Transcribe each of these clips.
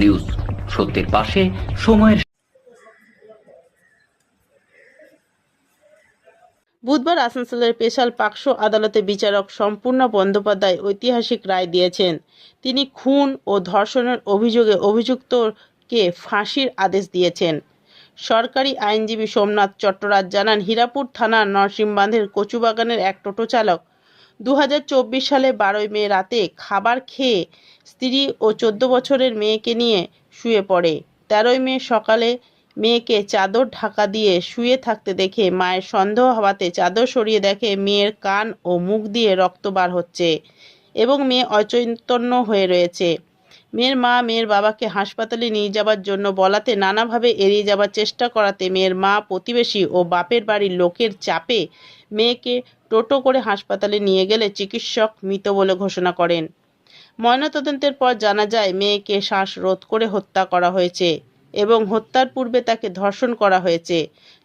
News. সত্যের পাশে সময়ের বুধবার আসানসোলের স্পেশাল পাকশো আদালতে বিচারক সম্পূর্ণ বন্দ্যোপাধ্যায় ঐতিহাসিক রায় দিয়েছেন। তিনি খুন ও ধর্ষণের অভিযোগে অভিযুক্তকে ফাঁসির আদেশ দিয়েছেন। সরকারি আইনজীবী সোমনাথ চট্টরাজ জানান, হীরাপুর থানার নরসিংবাঁধের কচুবাগানের এক টোটো চালক দু হাজার চব্বিশ সালে বারোই মে রাতে খাবার খেয়ে স্ত্রী ও চোদ্দ বছরের মেয়েকে নিয়ে শুয়ে পড়ে। তেরোই মে সকালে মেয়েকে চাদর ঢাকা দিয়ে শুয়ে থাকতে দেখে মায়ের সন্দেহ হওয়াতে চাদর সরিয়ে দেখে মেয়ের কান ও মুখ দিয়ে রক্ত বার হচ্ছে এবং মেয়ে অচৈতন্য হয়ে রয়েছে। মেয়ের মা মেয়ের বাবাকে হাসপাতালে নিয়ে যাবার জন্য বলাতে নানাভাবে এড়িয়ে যাবার চেষ্টা করাতে মেয়ের মা প্রতিবেশী ও বাপের বাড়ির লোকের চাপে মেয়েকে টোটো করে হাসপাতালে নিয়ে গেলে চিকিৎসক মৃত বলে ঘোষণা করেন। ময়নাতদন্তের পর জানা যায়, মেয়েকে শ্বাসরোধ করে হত্যা করা হয়েছে এবং হত্যার পূর্বে তাকে ধর্ষণ করা হয়েছে।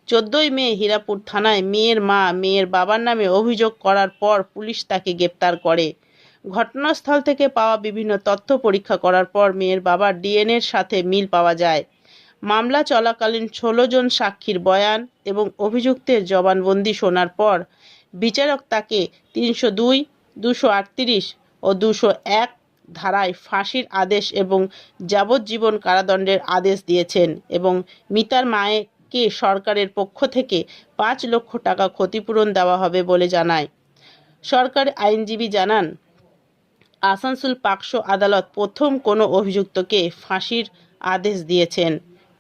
চোদ্দই মে হীরাপুর থানায় মেয়ের মা, মেয়ের বাবার নামে অভিযোগ করার পর পুলিশ তাকে গ্রেপ্তার করে। ঘটনাস্থল থেকে পাওয়া বিভিন্ন তথ্য পরীক্ষা করার পর মেয়ের বাবার ডিএনএর সাথে মিল পাওয়া যায়। মামলা চলাকালীন ষোলো জন সাক্ষীর বয়ান এবং অভিযুক্তের জবানবন্দি শোনার পর বিচারক তাকে তিনশো দুই, দুশো আটত্রিশ ও দুশো এক ধারায় ফাঁসির আদেশ এবং যাবজ্জীবন কারাদণ্ডের আদেশ দিয়েছেন এবং মিতার মায়েকে সরকারের পক্ষ থেকে পাঁচ লক্ষ টাকা ক্ষতিপূরণ দেওয়া হবে বলে জানায়। সরকার আইনজীবী জানান আসানসোল পাকশো আদালত প্রথম কোনো অভিযুক্তকে ফাঁসির আদেশ দিয়েছেন।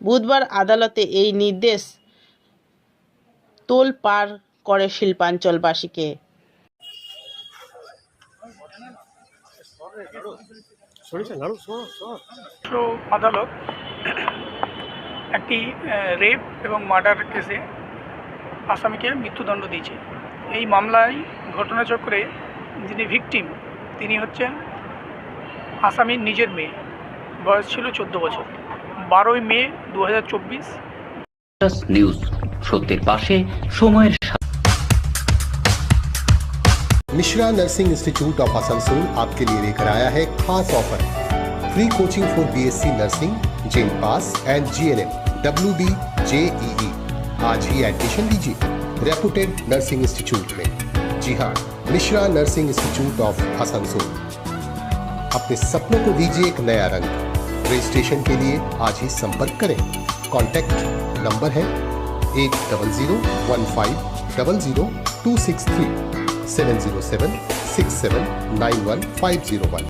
বুধবার আদালতে এই নির্দেশ তোল পার করে শিল্পাঞ্চলবাসীকে। আদালত একটি রেপ এবং মার্ডার কেসে আসামিকে মৃত্যুদণ্ড দিয়েছে। এই মামলায় ঘটনাচক্রে যিনি ভিকটিম তিনি হচ্ছেন আসামির নিজের মেয়ে বয়স ছিল চোদ্দো বছর বারোই মে দু নিউজ সত্যের পাশে সময়ের Mishra nursing institute of Asansol आपके लिए लेकर आया है खास offer free coaching for BSc nursing GeM pass and GNM W B JEE आज ही एडमिशन लीजिए रेपुटेड नर्सिंग इंस्टीट्यूट में जी हाँ Mishra nursing institute of Asansol अपने सपनों को दीजिए एक नया रंग। रजिस्ट्रेशन के लिए आज ही संपर्क करें। कॉन्टैक्ट नंबर है eight double zero one five double zero two six three. Seven zero seven, six seven, nine one five zero one.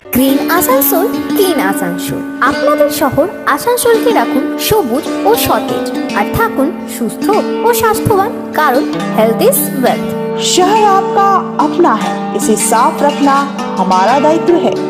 Green Asansol clean Asansol আপনাদের শহর আসানসোলকে রাখুন সবুজ ও সতেজ আর থাকুন সুস্থ ও স্বাস্থ্যবান কারণ হেলথ ইজ ওয়েলথ शहर आपका अपना है इसे साफ रखना हमारा दायित्व है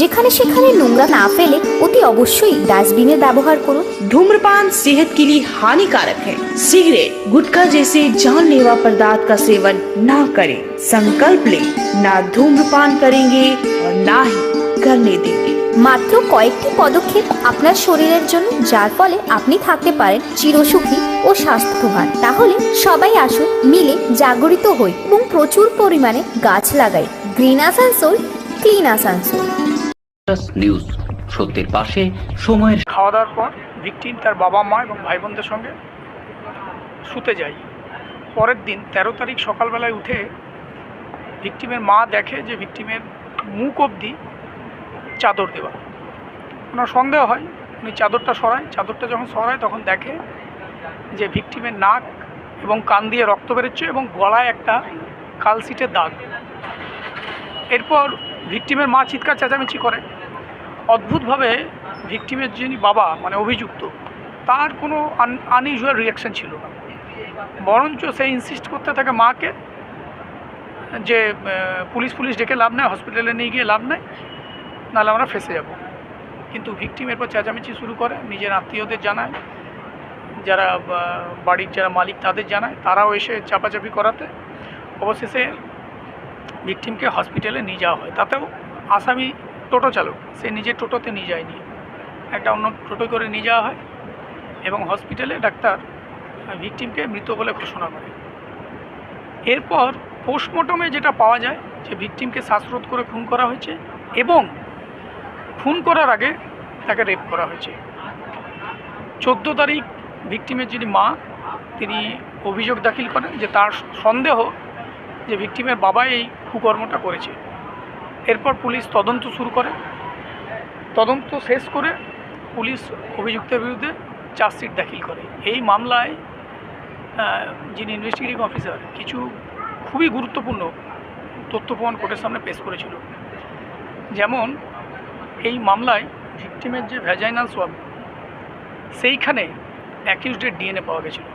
যেখানে সেখানে নোংরা না ফেলে অতি অবশ্যই ডাস্টবিনের ব্যবহার করুন धूम्रपान सेहत के लिए हानिकारक है सिगरेट गुटखा जैसे जानलेवा पदार्थ का सेवन न करें संकल्प ले ना धूम्रपान करेंगे और ना ही करने देंगे মাত্র কয়েকটি পদক্ষেপ আপনার শরীরের জন্য যার ফলে আপনি থাকতে পারেন চিরসুখী ও স্বাস্থ্যবান তাহলে সবাই আসুন মিলে জাগরিত হই এবং প্রচুর পরিমাণে গাছ লাগাই green Asansol clean Asansol News সত্যের পাশে সময়ের খাওয়া দাওয়ার পর ভিকটিম তার বাবা, মা এবং ভাই বোনদের সঙ্গে শুতে যায়। পরের দিন তেরো তারিখ সকালবেলায় উঠে ভিকটিমের মা দেখে যে ভিকটিমের মুখ অবধি চাদর দেওয়া। ওনার সন্দেহ হয়, উনি চাদরটা সরায়। চাদরটা যখন সরায়, তখন দেখে যে ভিকটিমের নাক এবং কান দিয়ে রক্ত বেরোচ্ছে এবং গলায় একটা কালসিটের দাগ। এরপর ভিকটিমের মা চিৎকার চেঁচামেচি করে। অদ্ভুতভাবে ভিকটিমের যিনি বাবা মানে অভিযুক্ত, তার কোনো আনইউজুয়াল রিয়াকশন ছিল না। বরঞ্চ সে ইনসিস্ট করতে থাকে মাকে যে পুলিশ পুলিশ ডেকে লাভ নেয় হসপিটালে নিয়ে গিয়ে লাভ নেই, নাহলে আমরা ফেসে যাব। কিন্তু ভিকটিম এরপর চেঁচামেচি শুরু করে, নিজের আত্মীয়দের জানায়, যারা বাড়ির যারা মালিক তাদের জানায়, তারাও এসে চাপাচাপি করাতে। অবশেষে ভিকটিমকে হসপিটালে নিয়ে যাওয়া হয়। তাতেও আসামি টোটো চালক, সে নিজে টোটোতে নিয়ে যায়নি। একটা অন্য টোটো করে নিয়ে যাওয়া হয় এবং হসপিটালে ডাক্তার ভিকটিমকে মৃত বলে ঘোষণা করে। এরপর পোস্টমর্টমে যেটা পাওয়া যায়, যে ভিকটিমকে শ্বাসরোধ করে খুন করা হয়েছে এবং খুন করার আগে তাকে রেপ করা হয়েছে। চোদ্দ তারিখ ভিকটিমের যিনি মা, তিনি অভিযোগ দাখিল করেন যে তার সন্দেহ যে ভিকটিমের বাবাই এই কুকর্মটা করেছে। এরপর পুলিশ তদন্ত শুরু করে। তদন্ত শেষ করে পুলিশ অভিযুক্তের বিরুদ্ধে চার্জশিট দাখিল করে। এই মামলায় যিনি ইনভেস্টিগেটিং অফিসার, কিছু খুবই গুরুত্বপূর্ণ তথ্য প্রমাণ কোর্টের সামনে পেশ করেছিল। যেমন, এই মামলায় ভিকটিমের যে ভ্যাজাইনাল সোয়াব সেইখানে অ্যাকিউজডের ডিএনএ পাওয়া গেছিল।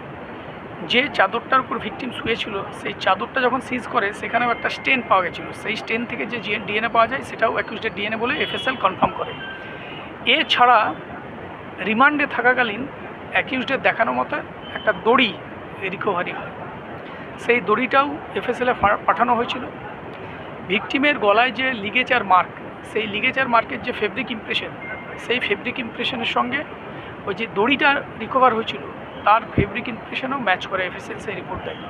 যে চাদরটার উপর ভিকটিম শুয়েছিল, সেই চাদরটা যখন সিজ করে, সেখানেও একটা স্টেন পাওয়া গেছিল। সেই স্টেন থেকে যে ডিএনএ পাওয়া যায়, সেটাও অ্যাকিউজডের ডিএনএ বলে এফএসএল কনফার্ম করে। এছাড়া রিমান্ডে থাকাকালীন অ্যাকিউজডের দেখানো মতো একটা দড়ি রিকভারি হয়। সেই দড়িটাও এফএসএলে পাঠানো হয়েছিল। ভিকটিমের গলায় যে লিগেচার মার্ক সেই লিগেচার মার্কের যে ফেব্রিক ইমপ্রেশন সেই ফেব্রিক ইমপ্রেশনের সঙ্গে ওই যে দড়িটা রিকভার হয়েছিল তার ফেব্রিক ইমপ্রেশনও ম্যাচ করে এফএসএল সেই রিপোর্ট দেয়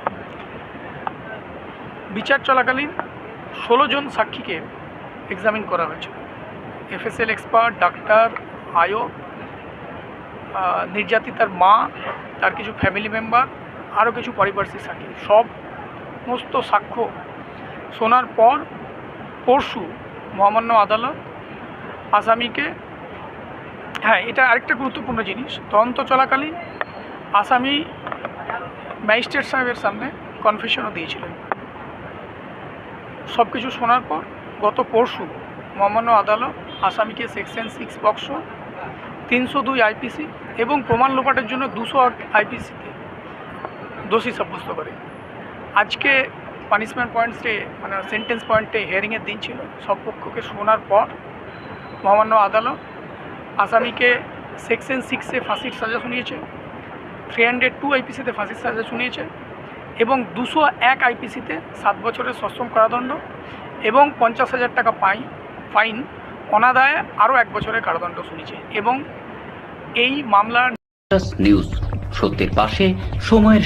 বিচার চলাকালীন ষোলো জন সাক্ষীকে এক্সামিন করা হয়েছিল এফএসএল এক্সপার্ট ডাক্তার আয়ো নির্যাতিতার মা, তার কিছু ফ্যামিলি মেম্বার আরও কিছু পারিপার্শ্বিক সাক্ষী। সব সমস্ত সাক্ষ্য শোনার পর পরশু মহামান্য আদালত আসামিকে হ্যাঁ এটা আরেকটা গুরুত্বপূর্ণ জিনিস, তদন্ত চলাকালীন আসামি ম্যাজিস্ট্রেট সাহেবের সামনে কনফেশনও দিয়েছিলেন। সব কিছু শোনার পর গত পরশু মহামান্য আদালত আসামিকে সেকশন সিক্স বক্স তিনশো দুই আইপিসি এবং প্রমাণ লোপাটের জন্য দুশো আইপিসিতে দোষী সাব্যস্ত করে। আজকে পানিশমেন্ট পয়েন্টসে মানে সেন্টেন্স পয়েন্টে হিয়ারিংয়ের দিন ছিল। সব পক্ষকে শোনার পর মহামান্য আদালত আসামিকে সেকশন সিক্সে ফাঁসির সাজা শুনিয়েছে। থ্রি হান্ড্রেড টু আইপিসিতে ফাঁসির সাজা শুনিয়েছে এবং দুশো এক আইপিসিতে সাত বছরের সশ্রম কারাদণ্ড এবং পঞ্চাশ হাজার টাকা পাই ফাইন, অনাদায়ে আরও এক বছরের কারাদণ্ড শুনিয়েছে এবং এই মামলার নিউজ, সত্যের পাশে, সময়ের